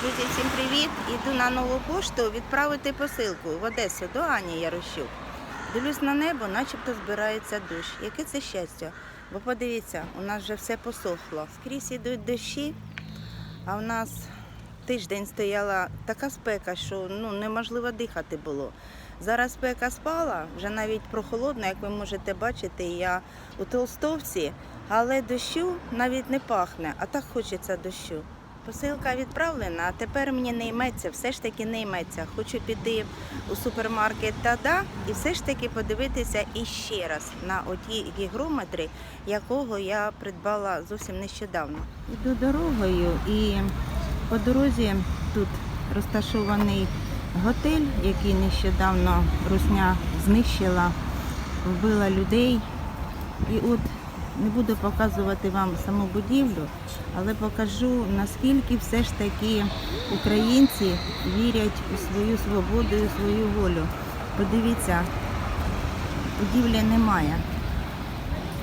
Друзі, всім привіт! Іду на нову пошту відправити посилку в Одесу до Ані Ярощук. Дивлюсь на небо, начебто збирається дощ. Яке це щастя? Бо подивіться, у нас вже все посохло. Скрізь ідуть дощі, а в нас тиждень стояла така спека, що ну, неможливо дихати було. Зараз спека спала, вже навіть прохолодно, як ви можете бачити, я у толстовці, але дощу навіть не пахне, а так хочеться дощу. Посилка відправлена, а тепер мені не йметься, все ж таки не йметься. Хочу піти у супермаркет Тада і все ж таки подивитися іще раз на оті гігрометри, якого я придбала зовсім нещодавно. Іду дорогою і по дорозі тут розташований готель, який нещодавно Русня знищила, вбила людей. І от не буду показувати вам саму будівлю, але покажу, наскільки все ж таки українці вірять у свою свободу і у свою волю. Подивіться, будівлі немає,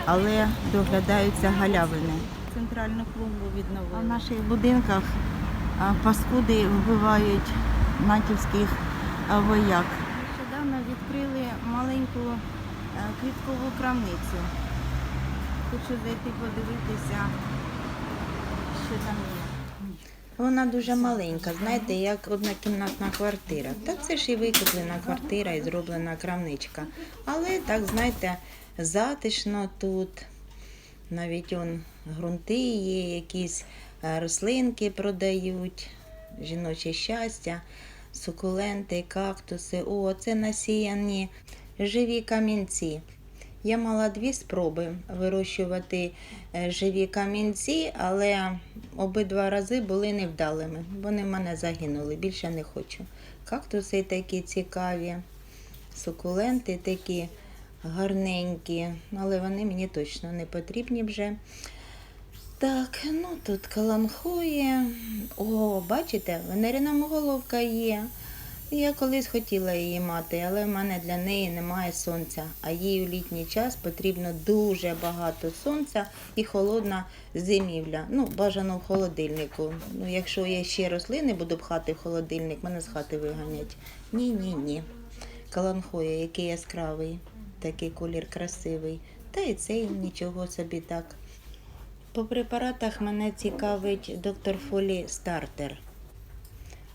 але доглядаються галявини. Центральну клумбу відновили. В наших будинках паскуди вбивають натівських вояк. Нещодавно відкрили маленьку квіткову крамницю. Хочу зайти подивитися, що там є. Вона дуже маленька, знаєте, як однокімнатна квартира. Та це ж і викуплена квартира і зроблена крамничка. Але так, знаєте, затишно тут. Навіть он ґрунти є, якісь е, рослинки продають, жіноче щастя, сукуленти, кактуси. О, це насіяні живі камінці. Я мала дві спроби вирощувати е, живі камінці, але обидва рази були невдалими. Вони в мене загинули, більше не хочу. Кактуси такі цікаві, сукуленти такі гарненькі, але вони мені точно не потрібні вже. Так, ну тут каламхоє. О, бачите, венерина головка є. Я колись хотіла її мати, але в мене для неї немає сонця. А їй у літній час потрібно дуже багато сонця і холодна зимівля. Ну, бажано в холодильнику. Ну, якщо я ще рослини буду пхати в холодильник, мене з хати виганять. Ні, ні, ні. Каланхоя, який яскравий, такий колір красивий. Та і цей нічого собі так. По препаратах мене цікавить доктор Фолі Стартер.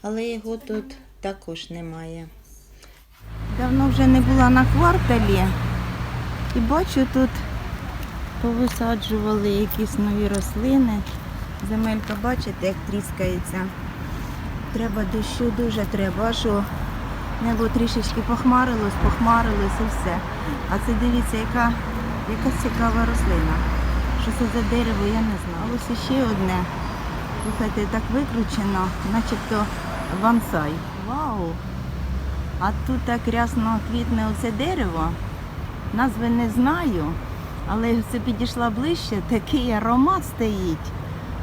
Але його тут також немає. Давно вже не була на кварталі і бачу тут повисаджували якісь нові рослини. Земелька, бачите, як тріскається. Треба дощу дуже треба, що небо трішечки похмарилось, похмарилось і все. А це дивіться, яка, яка цікава рослина. Що це за дерево, я не знаю. Ось ще одне. Слухайте, так викручено, начебто бонсай. Вау! А тут так рясно квітне оце дерево. Назви не знаю, але це підійшла ближче, такий аромат стоїть.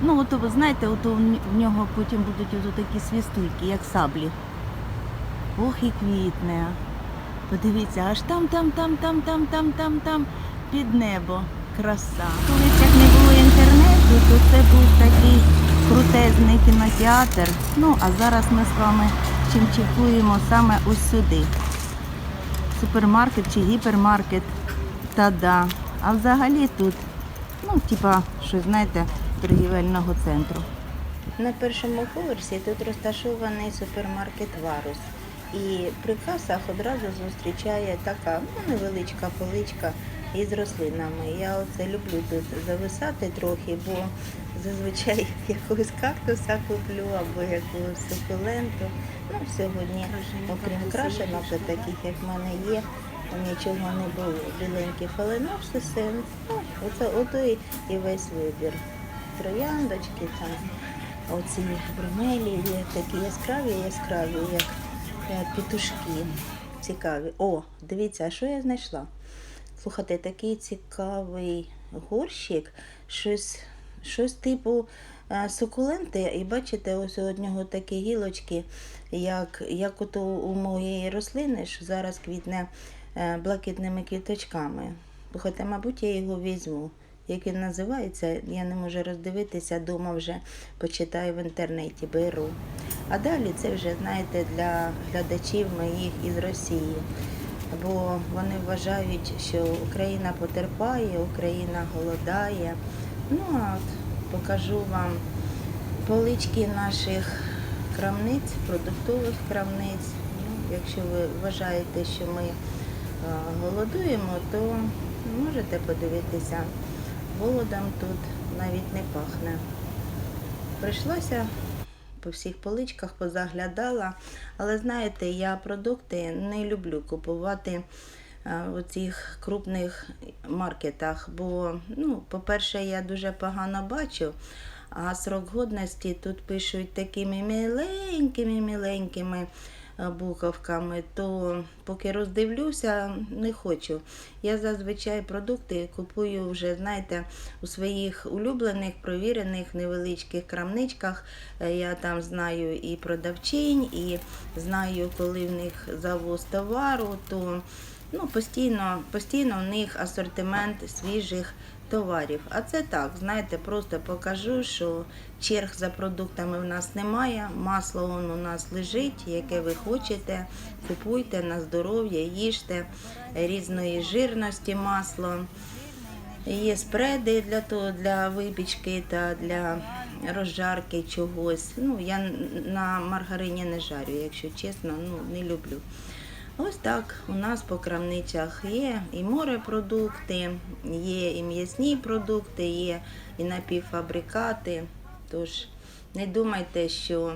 Ну, от ви знаєте, от в нього потім будуть от такі свістульки, як саблі. Ох і квітне. Подивіться, аж там, там, там, там, там, там, там, там під небо. Краса. Колись як не було інтернету, то це був такий крутезний кінотеатр. Ну, а зараз ми з вами чимчикуємо саме ось сюди. Супермаркет чи гіпермаркет. Та да. А взагалі тут, ну, типа, щось, знаєте, торгівельного центру. На першому поверсі тут розташований супермаркет Варус. І при касах одразу зустрічає така ну, невеличка поличка із рослинами. Я оце люблю тут зависати трохи, бо зазвичай якогось кактуса куплю або якусь сукуленту. Ну, сьогодні, окрім крашенок, таких як в мене є, нічого не було. Біленькі фаленопсиси, ну, оце ото і, і весь вибір. Трояндочки там, оці бромелі є такі яскраві, яскраві, як е, петушки. Цікаві. О, дивіться, а що я знайшла? Слухайте, такий цікавий горщик, щось, щось типу е, сукуленти, і бачите, ось у нього такі гілочки, як, як ото у моєї рослини, що зараз квітне е, блакитними квіточками. Слухайте, мабуть, я його візьму. Як він називається, я не можу роздивитися, дома вже почитаю в інтернеті, беру. А далі це вже, знаєте, для глядачів моїх із Росії. Бо вони вважають, що Україна потерпає, Україна голодає. Ну, а от покажу вам полички наших крамниць, продуктових крамниць. Ну, якщо ви вважаєте, що ми голодуємо, то можете подивитися. Голодом тут навіть не пахне. Прийшлося по всіх поличках позаглядала, але знаєте, я продукти не люблю купувати в цих крупних маркетах, бо, ну, по-перше, я дуже погано бачу. А срок годності тут пишуть такими міленькими, міленькими е, буковками, то поки роздивлюся, не хочу. Я зазвичай продукти купую вже, знаєте, у своїх улюблених, провірених невеличких крамничках. Е, Я там знаю і продавчинь, і знаю, коли в них завоз товару, то ну, постійно, постійно у них асортимент свіжих товарів. А це так, знаєте, просто покажу, що черг за продуктами в нас немає. Масло он у нас лежить, яке ви хочете. Купуйте на здоров'я, їжте різної жирності масло. Є спреди для того, для випічки та для розжарки чогось. Ну, я на маргарині не жарю, якщо чесно, ну не люблю. Ось так у нас по крамничах є і морепродукти, є і м'ясні продукти, є і напівфабрикати. Тож не думайте, що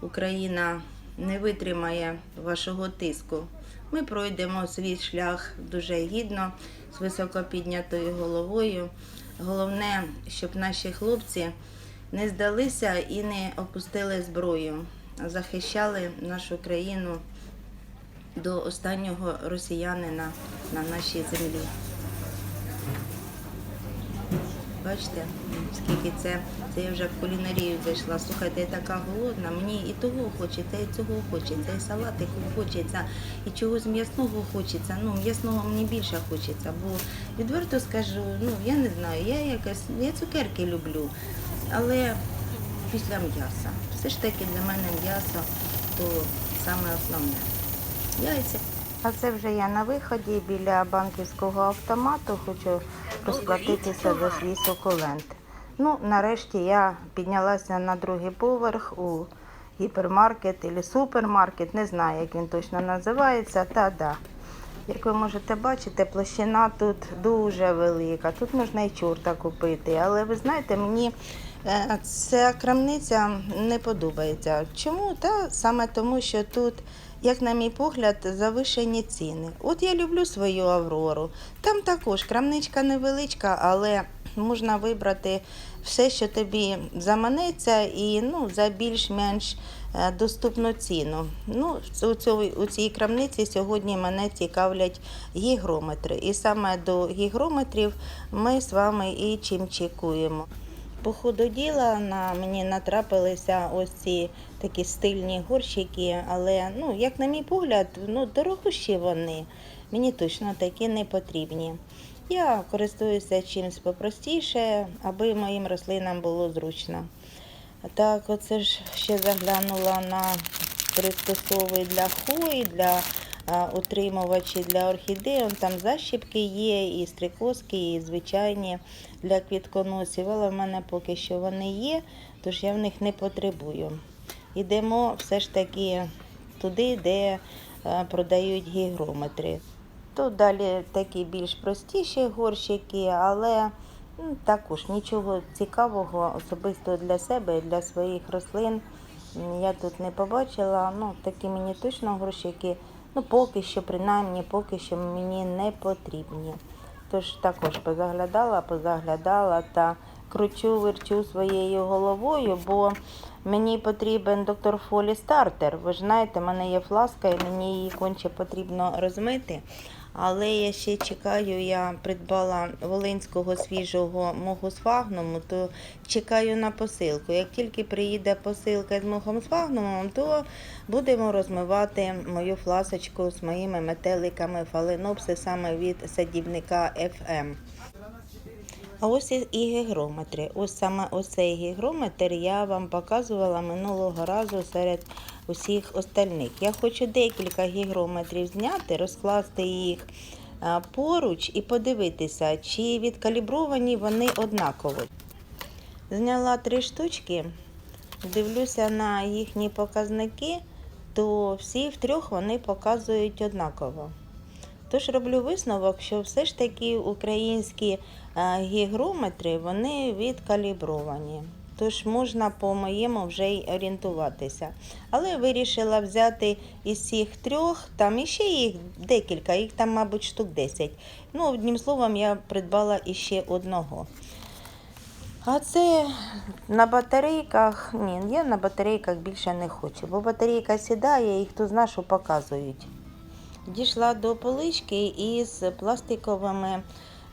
Україна не витримає вашого тиску. Ми пройдемо свій шлях дуже гідно, з високо піднятою головою. Головне, щоб наші хлопці не здалися і не опустили зброю, захищали нашу країну до останнього росіянина на нашій землі. Бачите, скільки це, це я вже в кулінарію зайшла. Слухайте, я така голодна, мені і того хочеться, і цього хочеться, і салатику хочеться, і чогось м'ясного хочеться. Ну, м'ясного мені більше хочеться, бо відверто скажу, ну я не знаю, я якось, я цукерки люблю, але після м'яса. Все ж таки для мене м'ясо то саме основне. Яйця. А це вже я на виході біля банківського автомату. Хочу розплатитися за свій сукулент. Ну, нарешті я піднялася на другий поверх у гіпермаркет або супермаркет, не знаю, як він точно називається. Та да. Як ви можете бачити, площина тут дуже велика. Тут можна і чорта купити. Але ви знаєте, мені е, ця крамниця не подобається. Чому? Та саме тому, що тут, як на мій погляд, завишені ціни. От я люблю свою Аврору. Там також крамничка невеличка, але можна вибрати все, що тобі заманеться, і ну, за більш-менш е, доступну ціну. Ну, у, цьому, у цій крамниці сьогодні мене цікавлять гігрометри. І саме до гігрометрів ми з вами і чим чекуємо. По ходу діла на мені натрапилися ось ці такі стильні горщики, але ну, як на мій погляд, ну, дорогущі вони. Мені точно такі не потрібні. Я користуюся чимось попростіше, аби моїм рослинам було зручно. Так, оце ж ще заглянула на приспособи для хвої, для утримувачі для орхідей. Там защіпки є, і стрикозки, і звичайні для квітконосів, але в мене поки що вони є, тож я в них не потребую. Йдемо все ж таки туди, де е, продають гігрометри. Тут далі такі більш простіші горщики, але ну, також нічого цікавого особисто для себе і для своїх рослин я тут не побачила. Ну, такі мені точно горщики, ну поки що, принаймні, поки що мені не потрібні. Тож також позаглядала, позаглядала та кручу, верчу своєю головою, бо мені потрібен доктор Фолі стартер. Ви ж знаєте, в мене є фласка і мені її конче потрібно розмити. Але я ще чекаю, я придбала волинського свіжого з то чекаю на посилку. Як тільки приїде посилка з мохом з фагнумом, то будемо розмивати мою фласочку з моїми метеликами фаленопсисами від садівника FM. А ось і- гігрометри. Ось саме оцей гігрометр я вам показувала минулого разу серед усіх остальних. Я хочу декілька гігрометрів зняти, розкласти їх поруч і подивитися, чи відкалібровані вони однаково. Зняла три штучки, дивлюся на їхні показники, то всі втрьох вони показують однаково. Тож роблю висновок, що все ж таки українські е, гігрометри вони відкалібровані. Тож можна по моєму вже й орієнтуватися. Але вирішила взяти із цих трьох, там іще їх декілька, їх там, мабуть, штук 10. Ну, одним словом, я придбала іще одного. А це на батарейках. Ні, я на батарейках більше не хочу, бо батарейка сідає і хто зна, що показують. Дійшла до полички із пластиковими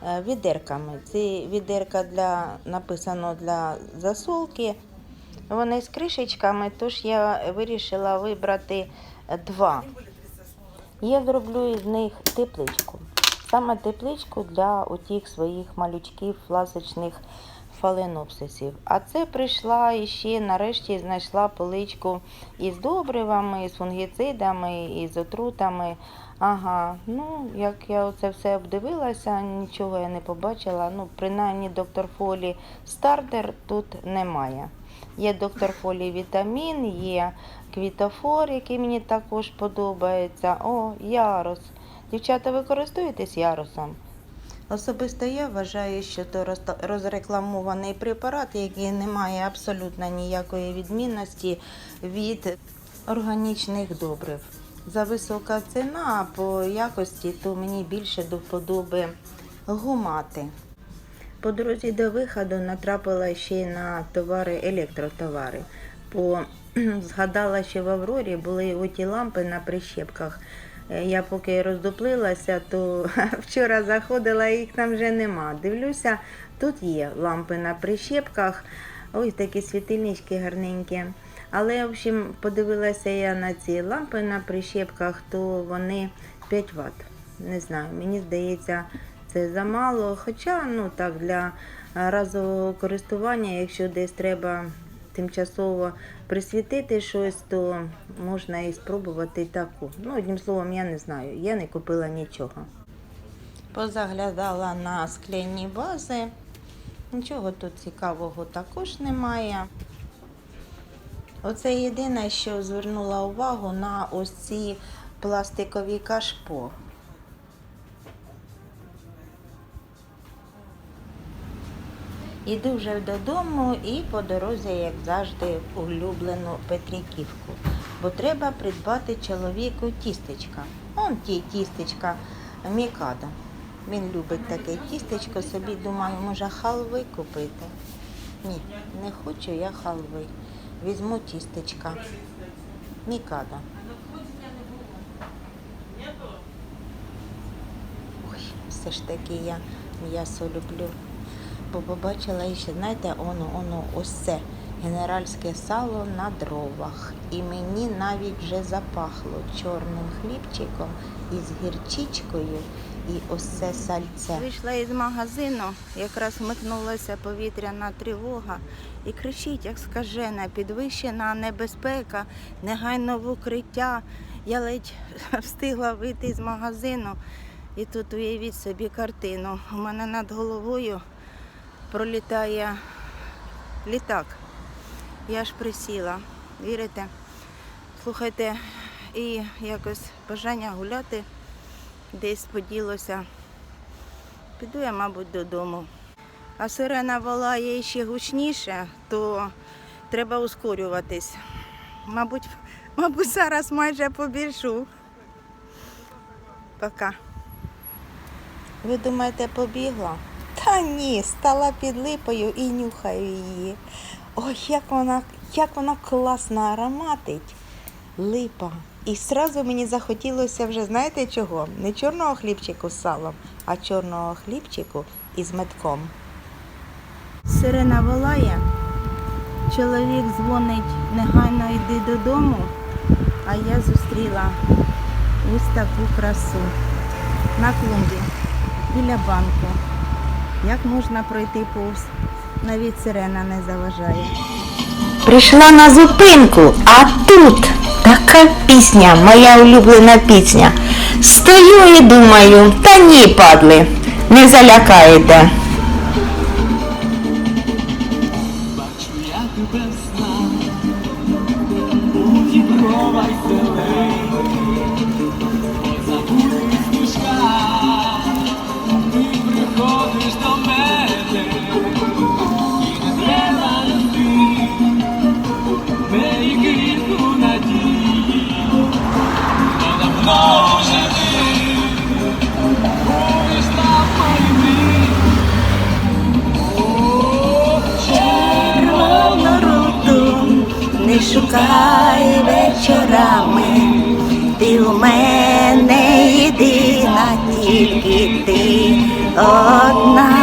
е, відерками. Ці відерка для написано для засолки. Вони з кришечками, тож я вирішила вибрати два. Я зроблю із них тепличку. Саме тепличку для отих своїх малючків фласочних фаленопсисів. А це прийшла і ще нарешті знайшла поличку із добривами, із фунгіцидами, із отрутами. Ага, ну як я оце все обдивилася, нічого я не побачила. Ну, принаймні доктор Фолі стартер тут немає. Є доктор Фолі вітамін, є квітофор, який мені також подобається. О, ярус. Дівчата, ви користуєтесь ярусом? Особисто я вважаю, що то розрекламований препарат, який не має абсолютно ніякої відмінності від органічних добрив. За висока ціна, а по якості, то мені більше до вподоби гумати. По дорозі до виходу натрапила ще й на товари, електротовари. Бо згадала, що в Аврорі були оті лампи на прищепках. Е, Я поки роздуплилася, то вчора заходила, їх там вже нема. Дивлюся, тут є лампи на прищепках, ось такі світильнички гарненькі. Але, в общем, подивилася я на ці лампи на прищепках, то вони 5 Вт. Не знаю, мені здається, це замало. Хоча, ну так, для разового користування, якщо десь треба тимчасово присвітити щось, то можна і спробувати таку. Ну, одним словом, я не знаю, я не купила нічого. Позаглядала на скляні бази. Нічого тут цікавого також немає. Оце єдине, що звернула увагу на ось ці пластикові кашпо. Іду вже додому і по дорозі, як завжди, улюблену Петриківку. Бо треба придбати чоловіку тістечка. Он ті тістечка Мікада. Він любить таке тістечко, собі думаю, може халви купити. Ні, не хочу я халви. Візьму тістечка. Мікада. Ой, все ж таки я м'ясо люблю. Бо побачила ще, знаєте, оно, оно, ось це генеральське сало на дровах. І мені навіть вже запахло чорним хлібчиком із гірчичкою і ось це сальце. Вийшла із магазину, якраз вмикнулася повітряна тривога і кричить, як скажена, підвищена небезпека, негайно в укриття. Я ледь встигла вийти з магазину. І тут уявіть собі картину. У мене над головою пролітає літак. Я ж присіла. Вірите? Слухайте, і якось бажання гуляти десь поділося. Піду я, мабуть, додому. А сирена волає ще гучніше, то треба ускорюватись. Мабуть, мабуть, зараз майже побіжу. Пока. Ви думаєте, побігла? Та ні, стала під липою і нюхаю її. Ой, як вона, як вона класно ароматить. Липа. І сразу мені захотілося вже, знаєте чого? Не чорного хлібчику з салом, а чорного хлібчику із медком. Сирена волає. Чоловік дзвонить, негайно йди додому, а я зустріла ось таку красу на клумбі біля банку. Як можна пройти повз? Навіть сирена не заважає. Прийшла на зупинку, а тут така пісня, моя улюблена пісня. Стою і думаю, та ні, падли, не залякаєте. Бачу я тебе сна, шукай вечорами. Ти у мене єдина, тільки ти одна.